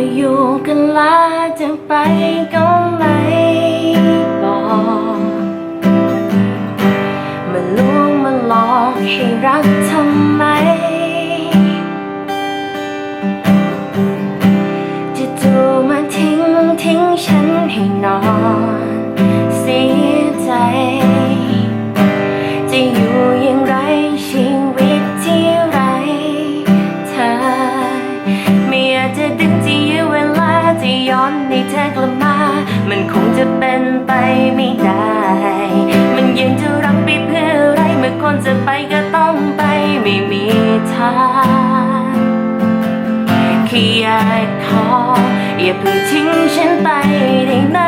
จะอยู่กันลาจะไปก็ไม่บอกมาลวงมาหลอกให้รักทำ อยากจะดึงจะยื้อเวลาจะย้อนให้เธอกลับมา มันคงจะเป็นไปไม่ได้ มันยังจะรักไปเพื่ออะไรเมื่อคนจะไปก็ต้องไปไม่มีทางแค่อยากขออย่าเพิ่งทิ้งฉันไปได้ไหม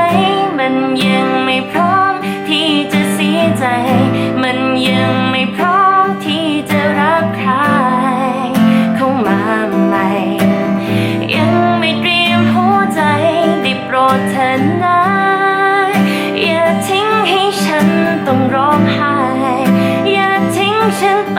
มันยังไม่พร้อมที่จะเสียใจ มันยังไม่พร้อมที่จะรักใครเข้ามาใหม่ ต้องร้องไห้ อย่าทิ้งฉันไป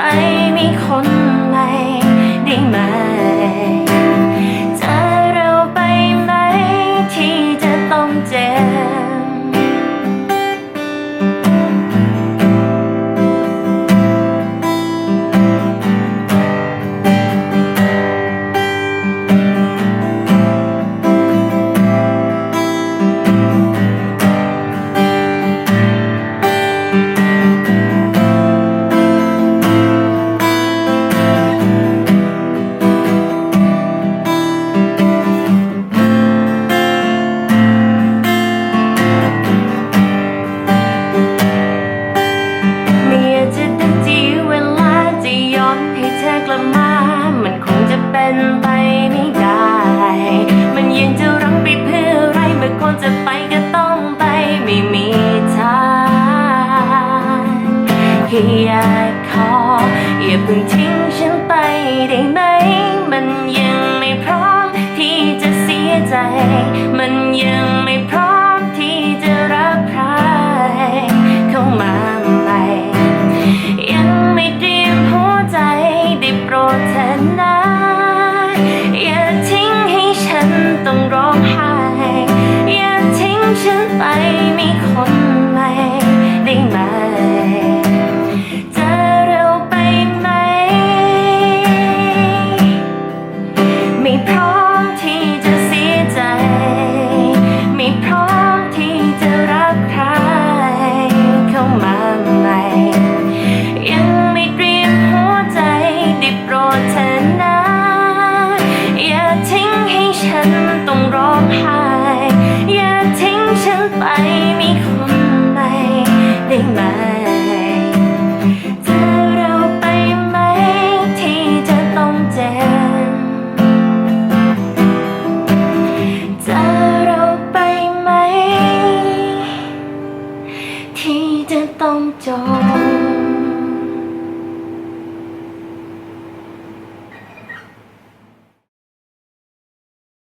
ลับมา มันคงจะเป็นไปไม่ได้ มันยังจะรังไปเพื่ออะไรเมื่อคนจะไปก็ต้องไปไม่มีทางแค่อยากขออย่าเพิ่งทิ้งฉันไปได้ไหม